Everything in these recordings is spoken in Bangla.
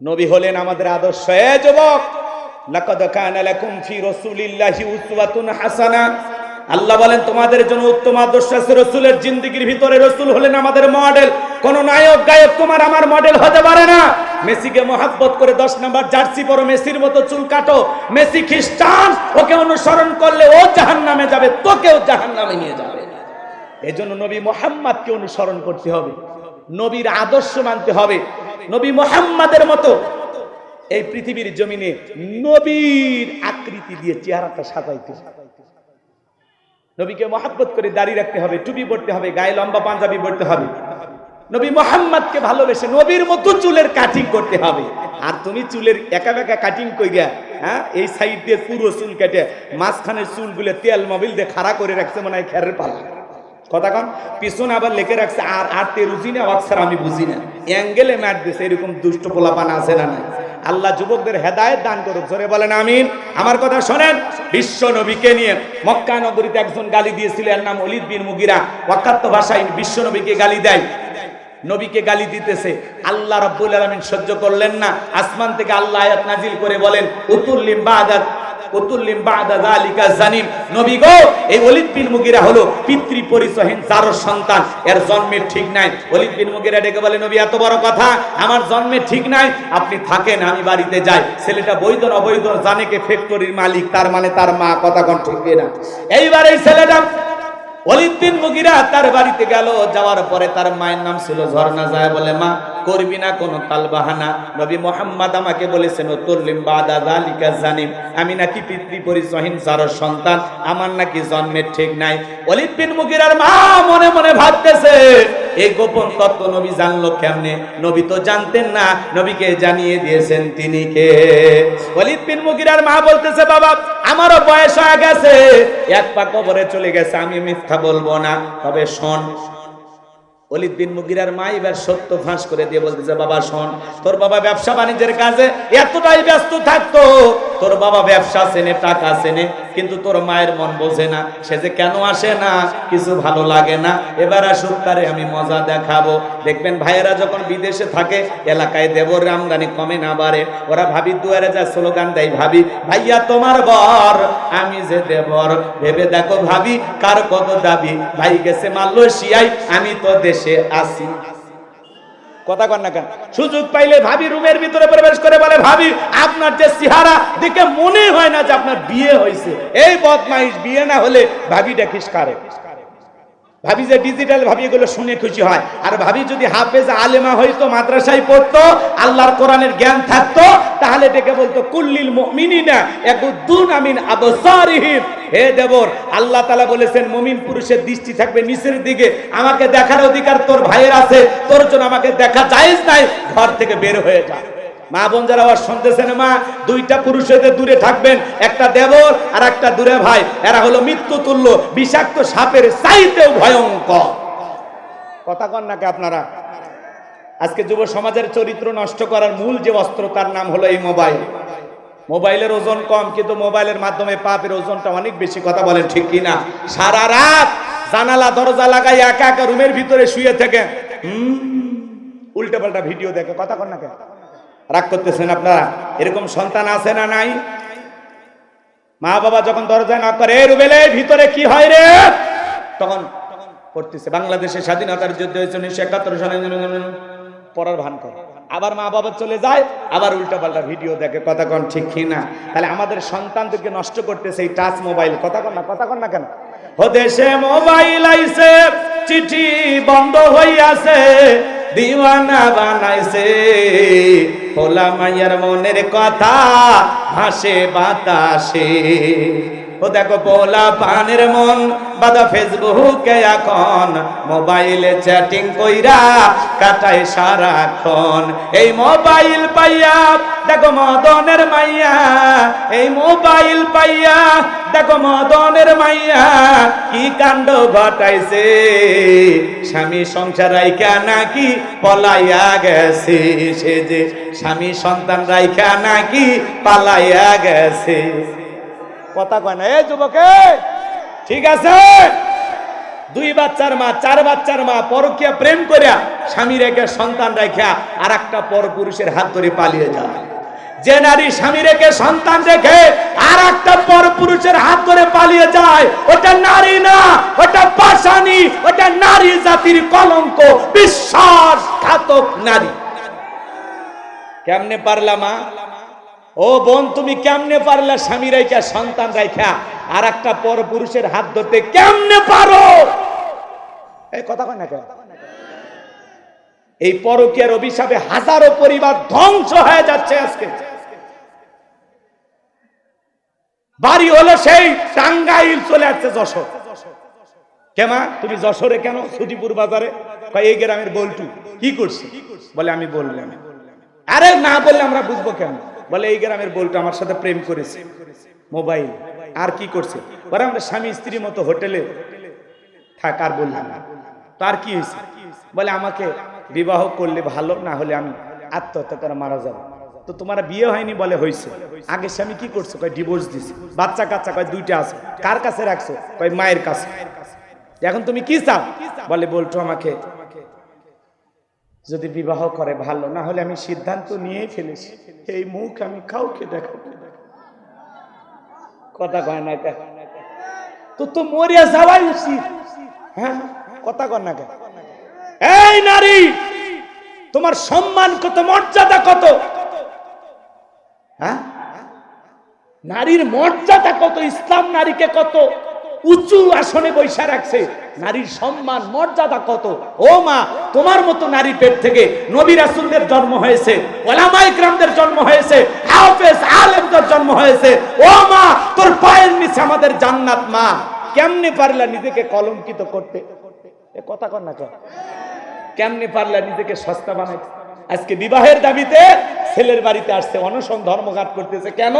নবী হলেন আমাদের আদর্শ। এ যুবক, লাকাদ কানা লাকুম ফি রাসূলিল্লাহি উসওয়াতুন হাসানা। আল্লাহ বলেন, তোমাদের জন্য উত্তম আদর্শ আছে রসুলের জিন্দগির ভিতরে রসুল হলেন আমাদের মডেল কোন নায়ক, গায়ক তোমার আমার মডেল হতে পারে না। মেসিকে মহাব্বত করে দশ নাম্বার জার্সি পরো, মেসির মতো চুল কাটো। মেসি খ্রিস্টান, ওকে অনুসরণ করলে ও জাহান নামে যাবে, তোকেও জাহান নামে নিয়ে যাবে। এই জন্য নবী মোহাম্মদকে অনুসরণ করতে হবে। নবীর আদর্শ মানতে হবে। নবী মোহাম্মদের মতো এই পৃথিবীর জমিনে নবীর আকৃতি দিয়ে চেহারাটা সাজাইতে নবীকে মহাব্বত করে দাঁড়িয়ে রাখতে হবে, টুপি পড়তে হবে, গায়ে লম্বা পাঞ্জাবি পড়তে হবে। নবী মোহাম্মদকে ভালোবেসে নবীর মতো চুলের কাটিং করতে হবে। আর তুমি চুলের একা বেকা কাটিং কইরা হ্যাঁ এই সাইড দিয়ে পুরো চুল কেটে, মাঝখানের চুলগুলো তেল মোবিল দিয়ে খাড়া করে রাখছে মনে হয় খেরের পালা। কথা কন? পিছনে আবার লেখে রাখছে, আর আর তে রুজি না অক্সার আমি বুঝি না। অ্যাঙ্গেলে ম্যাট দিছে, এরকম দুষ্ট পোলাপান আছে না নাই? আল্লাহ যুবকদের হেদায়েত দান করুক, জোরে বলেন আমিন। আমার কথা শোনেন, বিশ্ব নবীকে নিয়ে মক্কা নগরীতে একজন গালি দিয়েছিল, এর নাম অলিদ বিন মুগিরা। ওয়াকাত্ত ভাষায় বিশ্ব নবীকে গালি দেয়। নবীকে গালি দিতেছে, আল্লাহ রাব্বুল আলামিন সহ্য করলেন না। আসমান থেকে আল্লাহ আয়াত নাজিল করে বলেন উতুল্লিম বাদাত উতুল্লিম বাদা যালিকা জানিম। নবী গো, এই ওলিদ বিন মুগিরা হলো পিতৃ পরিচয়হীন যারও সন্তান। এর জন্মের ঠিক নাই। ওলিদ বিন মুগিরা ডেকে বলে, নবী, এত বড় কথা। আমার জন্মের ঠিক নাই। আপনি থাকেন, আমি বাড়িতে যাই। ছেলেটা বৈধ অবৈধ জানে কে ফ্যাক্টরির মালিক, তার মানে তার মা, কথা কোন ঠিক না এইবার এই ছেলেটা অলিদ বিন মুগিরা তার বাড়িতে গেল, যাওয়ার পরে তার মায়ের নাম ছিল ঝর্ণা যায় বলে, মা, করবি না কোনো তাল বাহানা নবী মোহাম্মদ আমাকে বলেছেন তুল্লিম বাদা জালিকা জানিম। আমি নাকি পিতৃ পরিচয়হীন যার সন্তান আমার নাকি জন্মের ঠিক নাই। অলিদ বিন মুগিরার মা মনে মনে ভাবতেছে, এই গোপন তত্ত্ব নবী জানলো কেমনে? নবী তো জানতেন না, নবীকে জানিয়ে দিয়েছেন তিনি কে? অলিদ বিন মুগিরার মা বলতেছে, বাবা আমারও বয়স হয়ে গেছে। এক পা কবরে চলে গেছে, আমি মিথ্যা বলব না। তবে শোন অলিদ বিন মুগিরার মা এবার সত্য ফাঁস করে দিয়ে বলতেছে, বাবা, শোন, তোর বাবা ব্যবসা বাণিজ্যের কাজে এতটাই ব্যস্ত থাকতো তোর বাবা ব্যবসা চেনে, টাকা চেনে, কিন্তু তোর মায়ের মন বোঝে না। সে যে কেন আসে না, কিছু ভালো লাগে না। এবার আসুক তারে আমি মজা দেখাবো। দেখবেন ভাইয়েরা যখন বিদেশে থাকে, এলাকায় দেবর আমদানি কমে না বাড়ে। ওরা ভাবি, দুয়ারে যা স্লোগান দেয়, ভাবি, ভাইয়া, তোমার বর আমি যে দেবর। ভেবে দেখো ভাবি, কার কত দাবি? ভাই গেছে মালয়েশিয়ায়, আমি তো দেশে আসি কথা কন না কেন? সুযোগ পাইলে ভাবি রুমের ভিতরে প্রবেশ করে বলে, ভাবি, আপনার যে চেহারা দেখে মনে হয় না যে আপনার বিয়ে হয়েছে এই বদমাইশ, বিয়ে না হলে ভাবিটা খিসকারে ভাবি যে ডিজিটাল ভাবি, এগুলো শুনে খুশি হয়। আর ভাবি যদি হাফেজ আলেমা হইতো, মাদ্রাসায় পড়তো, আল্লাহর কোরআনের জ্ঞান থাকতো, তাহলে ডেকে বলতো, কুল্লিল মুমিনিনা ইয়াকুদ্দুন আমিন আবসারিহিম। হে দেবর, আল্লাহ তাআলা বলেছেন, মুমিন পুরুষের দৃষ্টি থাকবে নিচের দিকে। আমাকে দেখার অধিকার তোর ভাইয়ের আছে। তোর জন্য আমাকে দেখা জায়েজ নাই। ঘর থেকে বের হয়ে যা। মা বোন যারা আবার শুনতেছেন মা, দুইটা পুরুষ হইতে দূরে থাকবেন, একটা দেবর আর একটা দূরে ভাই। এরা হলো মৃত্যু তুল্য, বিষাক্ত সাপের চাইতেও ভয়ঙ্কর। কথা কন নাকি আপনারা? আজকে যুব সমাজের চরিত্র নষ্ট করার মূল যে অস্ত্র, তার নাম হলো এই মোবাইল। মোবাইলের ওজন কম, কিন্তু মোবাইলের মাধ্যমে পাপের ওজনটা অনেক বেশি, কথা বলেন ঠিক কিনা সারা রাত জানালা, দরজা লাগাই একা একা রুমের ভিতরে শুয়ে থেকে। উল্টে পাল্টা ভিডিও দেখে, কথা কন না কেন রাগ করতেছেন আপনারা? এরকম সন্তান আছে না নাই? মা বাবা যখন দরজায় না করে "এই রুবেলে, ভিতরে কি হয় রে? তখন পড়তেছে বাংলাদেশের স্বাধীনতার যুদ্ধ হয়েছে উনিশশো একাত্তর সালে। পড়ার ভান করে। আবার মা বাবা চলে যায়, আবার উল্টা পাল্টা ভিডিও দেখে, কথা কন, ঠিক কি না? তাহলে আমাদের সন্তানদেরকে নষ্ট করতেছে এই টাচ মোবাইল। কথা কন না, কথা কন না কেন? ও দেশে মোবাইল আইছে, চিঠি বন্ধ হইয়াছে। দিওয়ানা বানাইছে। হোলা মাইয়ার মনের কথা হাসে বাতাসে। ও দেখো পোলা পানের মন, বাদা ফেসবুকে এখন মোবাইলে চ্যাটিং কইরা কাটায় সারাক্ষণ। এই মোবাইল পাইয়া, দেখো মদনের মাইয়া, এই মোবাইল পাইয়া, দেখো মদনের মাইয়া, কি কাণ্ড ঘটাইছে? স্বামী সংসার রাইখা নাকি পলাইয়া গেছে? সে যে স্বামী সন্তান রাইখা নাকি পালাইয়া গেছে? কথা কয় না। এ যুবকে, ঠিক আছে? দুই বাচ্চার মা, চার বাচ্চার মা পরকিয়া প্রেম করিয়া স্বামী রেখে, সন্তান রেখা আর একটা পর পুরুষের হাত ধরে পালিয়ে যায়। যে নারী স্বামী রেখে, সন্তান রেখে আর একটা পর পুরুষের হাত ধরে পালিয়ে যায়, ওটা নারী না, ওটা পাশানি ওটা নারী জাতির কলঙ্ক, বিশ্বাসঘাতক নারী। কেমনে পারলা মা? ও বোন, তুমি কেমনে পারলা স্বামী রেখা সন্তান রেখা আর একটা পর পুরুষের হাত ধরতে কেমনে পারো? এই কথা কয় না কেন? এই পরকীয়ার অভিশাপে হাজারো পরিবার ধ্বংস হয়ে যাচ্ছে আজকে। বাড়ি হলো সেই টাঙ্গাইল চলে আসছে যশোর। কেমা তুমি যশোরে কেন? সুজিপুর বাজারে? এই গ্রামের বল্টু। কি করছে? বলে, আমি বললাম। আরে না বললে আমরা বুঝব কেন? বলে, এই গ্রামের বল্টু আমার সাথে প্রেম করেছে, মোবাইল। আর কি করছে? বলে আমরা স্বামী স্ত্রীর মতো হোটেলে থাক, আর বললাম না। তার কি হয়েছে? বলে, আমাকে বিবাহ করলে ভালো, না হলে আমি আত্মহত্যা করে মারা যাব। তো তোমার বিয়ে হয়নি বলে হয়েছে। আগে স্বামী কি করছ? কয়, ডিভোর্স দিছে। বাচ্চা কাচ্চা, কয়, দুইটা আছে। কার কাছে রাখছো? কয়, মায়ের কাছে। এখন তুমি কি চাও? বলে, বলতো আমাকে যদি বিবাহ করে, ভালো না হলে আমি সিদ্ধান্ত নিয়ে ফেলেছি এই মুখ আমি কাউকে দেখাবো। কথা কয় না কে? তো তো মরিয়া যাওয়াই উচিত হ্যাঁ কথা কয় না কে? এই নারী, তোমার সম্মান কত, মর্যাদা কত হ্যাঁ নারীর মর্যাদা কত, ইসলাম নারীকে কত উঁচু আসনে বৈশা রাখছে। নারীর সম্মান, মর্যাদা কত? ও মা, তোমার মতো নারী পেট থেকে নবী রাসূলদের জন্ম হয়েছে ওলামায়ে গ্রামদের জন্ম হয়েছে, হাফেজ আলেমদের জন্ম হয়েছে। ও মা, তোর পায়ের নিচে আমাদের জান্নাত মা। কেমনে পারলা নিজেকে কলঙ্কিত করতে? এ কথা কর না কেন? কেমনে পারলা নিজেকে সস্তা বানাইতে? আজকে বিবাহের দাবিতে ছেলের বাড়িতে আসছে, অনশন ধর্মঘাট করতেছে। কেন?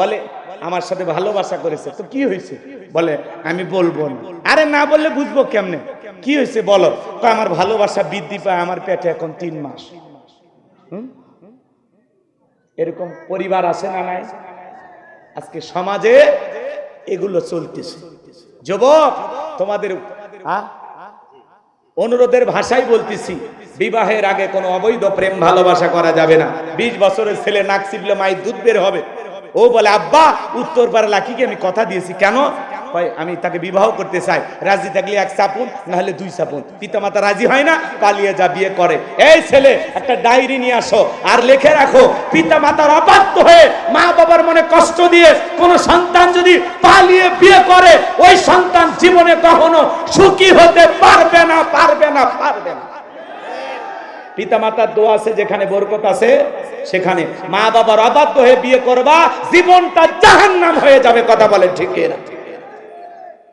বলে, আমার সাথে ভালোবাসা করেছে। তো কি হয়েছে? বলে, আমি বলব না। আরে না বললে বুঝব কেমনে? কি হয়েছে বলো? তো আমার ভালোবাসা বৃদ্ধি পায় আমার পেটে এখন তিন মাস? এরকম পরিবার আছে না নাই? আজকে সমাজে এগুলো চলতেছে। যুবক, তোমাদের অনুরোধের ভাষাই বলতেছি, বিবাহের আগে কোনো অবৈধ প্রেম ভালোবাসা করা যাবে না। বিশ বছরের ছেলে নাক চিপলে মায়ের দুধ বের হবে। ও বলে আব্বা উত্তর পাড়া লাকিকে আমি কথা দিয়েছি। কেন? কয়, আমি তাকে বিবাহ করতে চাই। রাজি থাকলে এক চাপুন না হলে দুই চাপুন পিতামাতা রাজি হয় না পালিয়ে যা বিয়ে করে। এই ছেলে একটা ডায়েরি নিয়ে আসো আর লিখে রাখো। পিতামাতার অবাধ্য হয়ে মা বাবার মনে কষ্ট দিয়ে কোন সন্তান যদি পালিয়ে বিয়ে করে ওই সন্তান জীবনে কখনো সুখী হতে পারবে না পারবে না পারবে না। পিতামাতার দোয়া আছে, যেখানে বরকত আছে, সেখানে। মা বাবার অবাধ্য হয়ে বিয়ে করবা, জীবনটা জাহান নাম হয়ে যাবে, কথা বলেন ঠিক না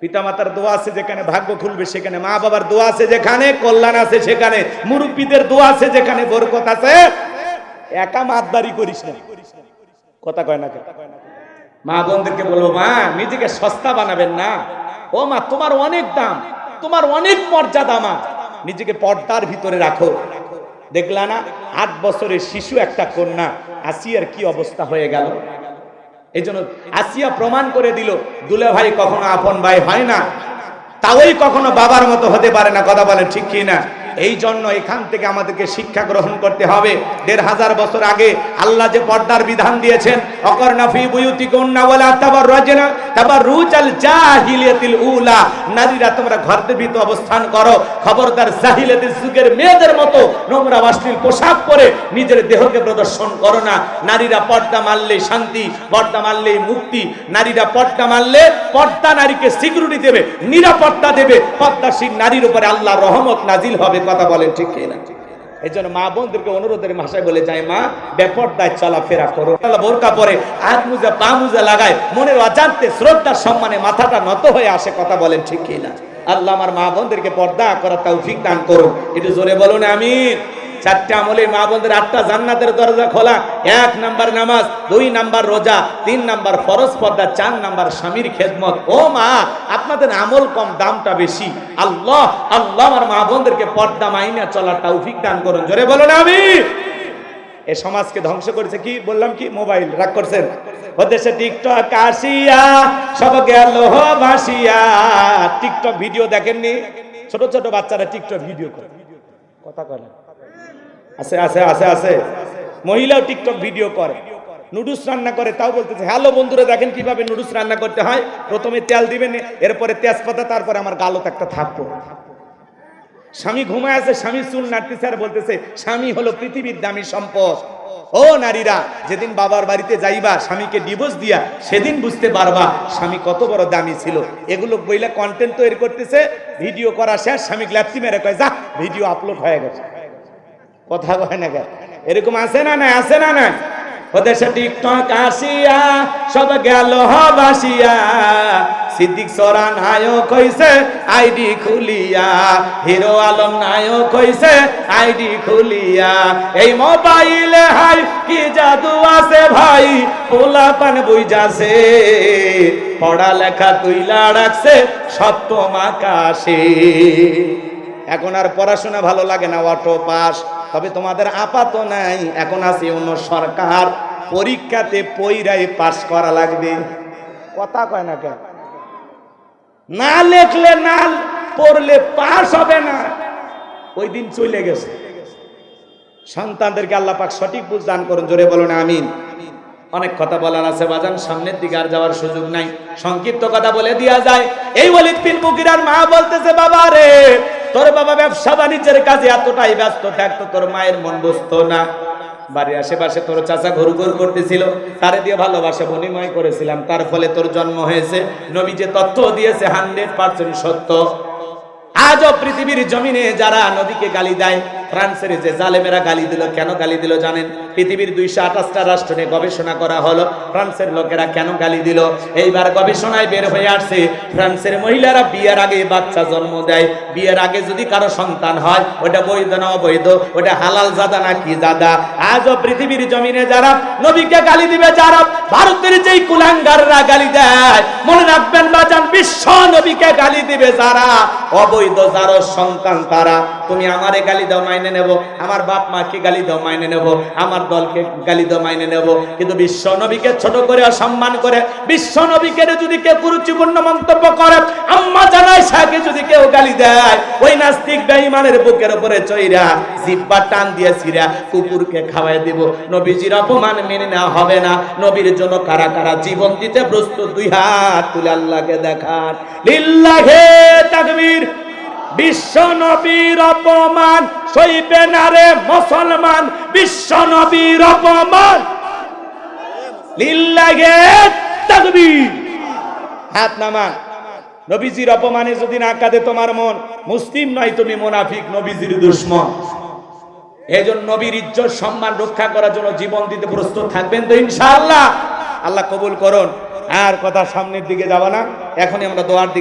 পিতামাতার দোয়া আছে, যেখানে ভাগ্য খুলবে, সেখানে মা বাবার দোয়া আছে, যেখানে কল্যাণ আছে, সেখানে মুরব্বীদের দোয়া আছে, যেখানে বরকত আছে। একা মাতদারি করিস না। কথা কয় না মা বোনদেরকে বলব, মা, নিজেকে সস্তা বানাবেন না। ও মা, তোমার অনেক দাম, তোমার অনেক মর্যাদা মা। নিজেকে পর্দার ভিতরে রাখো। দেখলা না? আট বছরের শিশু একটা কন্যা। আসিয়ার কি অবস্থা হয়ে গেল? এই জন্য আসিয়া প্রমাণ করে দিল, দুলে ভাই কখনো আপন ভাই হয় না। তাওই কখনো বাবার মতো হতে পারে না, কথা বলেন ঠিক কি না এই জন্য এখান থেকে আমাদেরকে শিক্ষা গ্রহণ করতে হবে। দেড় হাজার বছর আগে আল্লাহ যে পর্দার বিধান দিয়েছেন অকর্ণাফি বুয়ুতি কন্যা বলে তাবার রজনা তাবার রুজাল জাহিলিয়াতিল উলা। নারীরা, তোমরা ঘরদের ভিতর অবস্থান করো। খবরদার জাহিলিয়াতিল যুগের মেয়েদের মতো নোংরা অশ্লীল পোশাক পরে নিজের দেহকে প্রদর্শন করো না। নারীরা পর্দা মারলে শান্তি, পর্দা মারলে মুক্তি। নারীরা পর্দা মারলে পর্দা নারীকে সিকিউরিটি দেবে, নিরাপত্তা দেবে। পর্দাশীল নারীর উপরে আল্লাহ রহমত নাজিল হবে। কথা বলেন ঠিক না এই জন্য মা বোনদেরকে অনুরোধের ভাষায় বলে যায়, মা বেপরদায় চলাফেরা করো। বোরকা পরে হাত মুজা, পা মুজা লাগায়, মনের অজান্তে শ্রদ্ধার সম্মানে মাথাটা নত হয়ে আসে, কথা বলেন ঠিক না আল্লাহ আমার মা বোনদেরকে পর্দা করা তৌফিক দান করুন একটু জোরে বলুন আমি চারটে আমলে মা বোনদের আটটা জান্নাতের দরজা খোলা। এক নাম্বার নামাজ, দুই নাম্বার রোজা, তিন নাম্বার ফরজ পর্দা, চার নাম্বার স্বামীর খেদমত। ও মা, আপনাদের আমল কম, দামটা বেশি। আল্লাহ আল্লাহ আমার মা বোনদেরকে পর্দা মাইনা চলার তৌফিক দান করুন। জোরে বলুন আমি এ সমাজকে ধ্বংস করেছে কি? বললাম কি? মোবাইল, রাগ করছেন? দেশে টিকটক আসিয়া সব গেল ভাসিয়া। টিকটক ভিডিও দেখেননি? ছোট ছোট বাচ্চারা টিকটক ভিডিও করে। কথা কয় না। আছে আছে আছে আছে। মহিলাও টিকটক ভিডিও করে। নুডলস রান্না করে, তাও বলতেছে হ্যালো বন্ধুরা, দেখেন কীভাবে নুডলস রান্না করতে হয়। প্রথমে তেল দিবেন, এরপরে তেজপাতা, তারপরে আমার গালত একটা থাকব স্বামী ঘুমায় আছে, স্বামী চুল নাড়তেছে আর বলতেছে, স্বামী হলো পৃথিবীর দামি সম্পদ। ও নারীরা, যেদিন বাবার বাড়িতে যাইবা, স্বামীকে ডিভোর্স দিয়া, সেদিন বুঝতে পারবা, স্বামী কত বড় দামি ছিল। এগুলো বইলে কন্টেন্ট তৈরি করতেছে ভিডিও করা শেষ, স্বামী ল্যাপটি মেরে কয়, যা ভিডিও আপলোড হয়ে গেছে। কথা কয় না কেন? এরকম আছে না না আছে না না সিদ্দিক খুলিয়া। হিরো আলম নায়ক খুলিয়া। মোবাইলে হাই, কি জাদু আছে ভাই? পোলা পান বুঝাছে পড়ালেখা তুইলা রাখছে, সপ্তম আকাশে। এখন আর পড়াশোনা ভালো লাগে না, অটো পাস। তবে তোমাদের আপাত নাই, এখন আছে অন্য সরকার। পরীক্ষাতে পইরাই পাস করা লাগবে। কথা কয় না কেন? না লেখলে না, পড়লে পাস হবে না। ওই দিন চলে গেছে। সন্তানদেরকে আল্লাহ পাক সঠিক বুঝ দান করুন, জোরে বলুন, আমিন। অনেক কথা বলার আছে, বাজান, সামনের দিকে আর যাওয়ার সুযোগ নাই। সংক্ষিপ্ত কথা বলে দিয়া যায়, এই বলি তিন মুকিরার মা বলতেছে, বাবা রে তোর বাবা ব্যবসা বাণিজ্যের কাজে এতটাই ব্যস্ত থাকতো তোর মায়ের মন বসতো না। বাড়ির আশেপাশে তোর চাচা ঘুর ঘুর করতেছিল, তারে দিয়ে ভালোবাসা বিনিময় করেছিলাম। তার ফলে তোর জন্ম হয়েছে। নবী যে তথ্য দিয়েছে হান্ড্রেড পার্সেন্ট সত্য। আজও পৃথিবীর জমিনে যারা নদীকে গালি দেয়, ফ্রান্সের যে জালেমেরা গালি দিল, কেন গালি দিল জানেন? পৃথিবীর দুইশো আঠাশটা রাষ্ট্র নিয়ে গবেষণা করা হলো। ফ্রান্সের লোকেরা কেন গালি দিল? এইবার গবেষণায় বের হয়ে আসছে। ফ্রান্সের মহিলারা বিয়ের আগে বাচ্চা জন্ম দেয়। বিয়ের আগে যদি কারও সন্তান হয়, ওটা বৈধ না অবৈধ? ওটা হালাল জাদা না কি জাদা? আজও পৃথিবীর জমিনে যারা নবীকে গালি দিবে, যারা ভারতের যেই কুলাঙ্গাররা গালি দেয়, মনে রাখবেন বাজান, বিশ্ব নবীকে গালি দিবে যারা অবৈধ, যার সন্তান তারা। তুমি আমারে গালি দাও, মাইনে নেব। আমার বাপ মাকে গালি দাও, মাইনে নেব। আমার দলকে গালি মাইনে নেব। কিন্তু বিশ্ব নবীকে ছোট করে অসম্মান করে, বিশ্ব নবীকে যদি কেউ কুরুচিপূর্ণ মন্তব্য করে, আম্মা জানাই শাকে যদি কেউ গালি দেয়, ওই নাস্তিক বেঈমানের বুকের উপরে চইরা জিব্বা টান দিয়ে ছিড়া কুকুরকে খাওয়াই দিব। নবীজির অপমান মেনে নেওয়া হবে না। নবীর জন্য কারা কারা জীবন দিতে প্রস্তুত, দুই হাত তুলে আল্লাহকে দেখান। লিল্লাহে তাকবীর। বিশ্ব নবীর অপমান, সইবে না রে মুসলমান, বিশ্ব নবীর অপমান। তাকবীর। হাত নবীজির অপমানে যদি না কাঁদে তোমার মন, মুসলিম নয় তুমি মোনাফিক, নবীজির দুশ্মন। এই জন্য নবীর ইজ্জত, সম্মান রক্ষা করার জন্য জীবন দিতে প্রস্তুত থাকবেন তো ইনশাআল্লাহ। আল্লাহ কবুল করুন। আর কথা সামনের দিকে যাবা না। এখনই আমরা দোয়ার দিকে